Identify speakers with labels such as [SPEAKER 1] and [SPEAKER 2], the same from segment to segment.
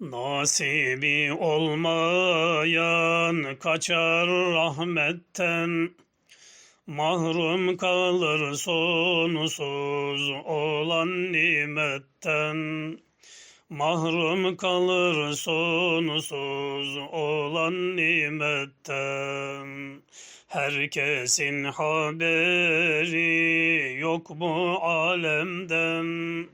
[SPEAKER 1] Nasibi olmayan kaçar rahmetten, Mahrum kalır sonsuz olan nimetten. Mahrum kalır sonsuz olan nimetten. Herkesin haberi yok bu alemden.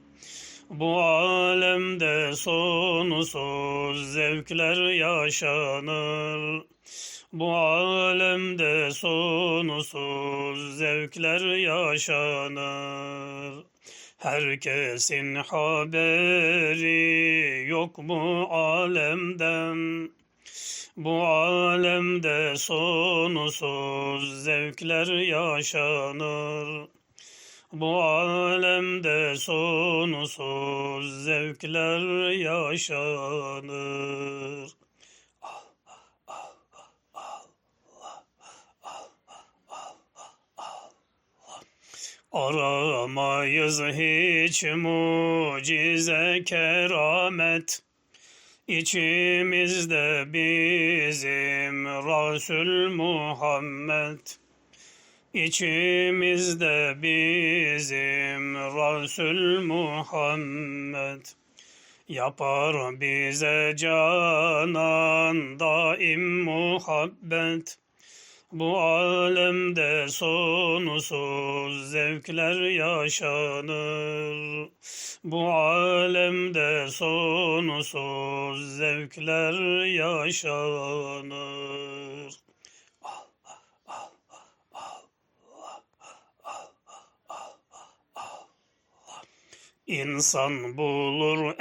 [SPEAKER 1] Bu alemde sonsuz zevkler yaşanır. Bu alemde sonsuz zevkler yaşanır. Herkesin haberi yok bu alemden. Bu alemde sonsuz zevkler yaşanır. Bu alemde sonsuz zevkler yaşanır. Aramayız hiç mucize keramet. İçimizde bizim Resul Muhammed. İçimizde bizim Resul Muhammed. Yapar bize canan daim muhabbet. Bu alemde sonsuz zevkler yaşanır. Bu alemde sonsuz zevkler yaşanır. İnsan bulur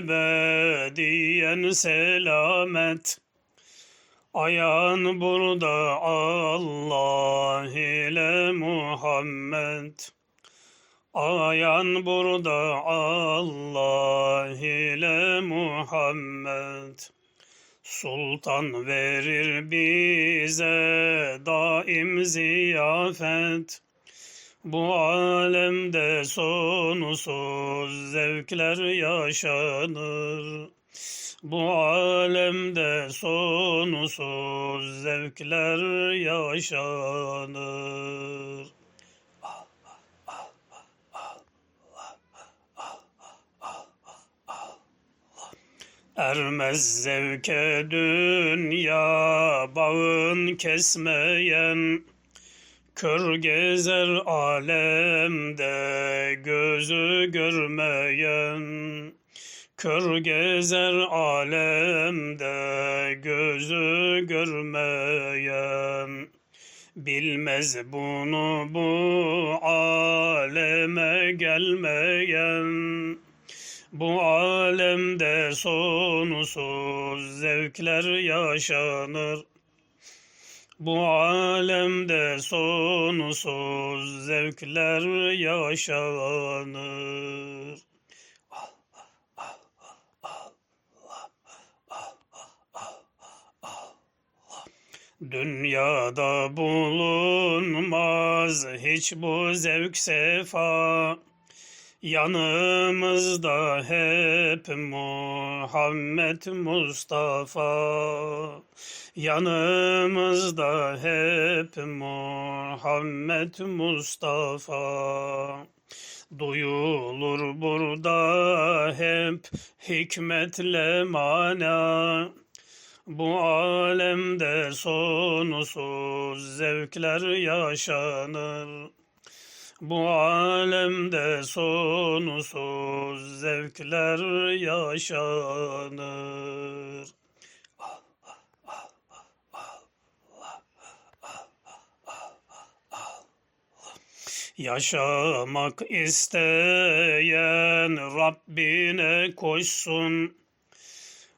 [SPEAKER 1] ebediyen selamet. Ayan burada Allah ile Muhammed. Ayan burada Allah ile Muhammed. Sultan verir bize daim ziyafet. Bu alemde sonsuz zevkler yaşanır. Bu alemde sonsuz zevkler yaşanır. Ermez zevke dünya bağın kesmeyen, Kör gezer alemde gözü görmeyen, Kör gezer alemde gözü görmeyen, Bilmez bunu bu aleme gelmeyen, bu alemde sonsuz zevkler yaşanır. Bu alemde sonsuz zevkler yaşanır. Dünyada bulunmaz hiç bu zevk sefa. Yanımızda hep Muhammed Mustafa. Yanımızda hep Muhammed Mustafa. Duyulur burada hep hikmetle mana. Bu alemde sonsuz zevkler yaşanır. Bu alemde sonsuz zevkler yaşanır. Yaşamak isteyen Rabbine koşsun.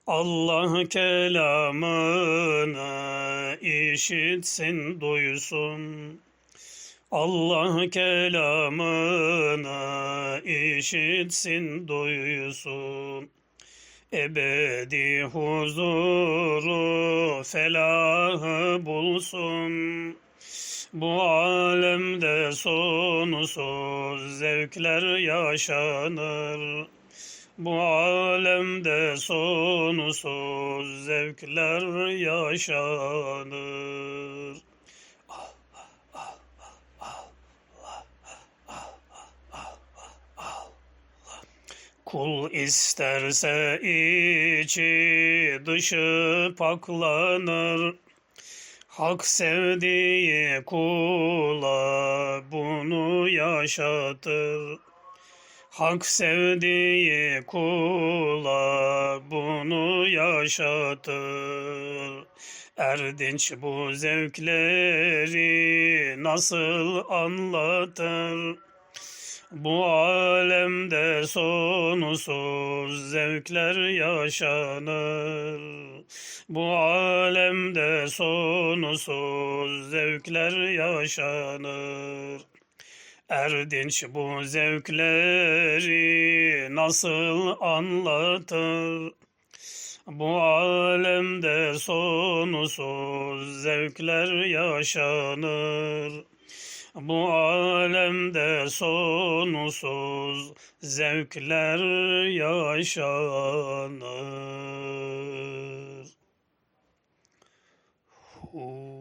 [SPEAKER 1] Allah kelamını işitsin, duysun. Allah kelamını işitsin, duysun. Ebedi huzuru felahı bulsun. Bu alemde sonsuz zevkler yaşanır. Bu alemde sonsuz zevkler yaşanır. Kul isterse içi dışı paklanır. Hak sevdiği kula bunu yaşatır. Hak sevdiği kula bunu yaşatır. Erdinç bu zevkleri nasıl anlatır? Bu alemde sonsuz zevkler yaşanır. Bu alemde sonsuz zevkler yaşanır. Erdinç bu zevkleri nasıl anlatır? Bu alemde sonsuz zevkler yaşanır. Bu alemde sonsuz zevkler yaşanır. Hu.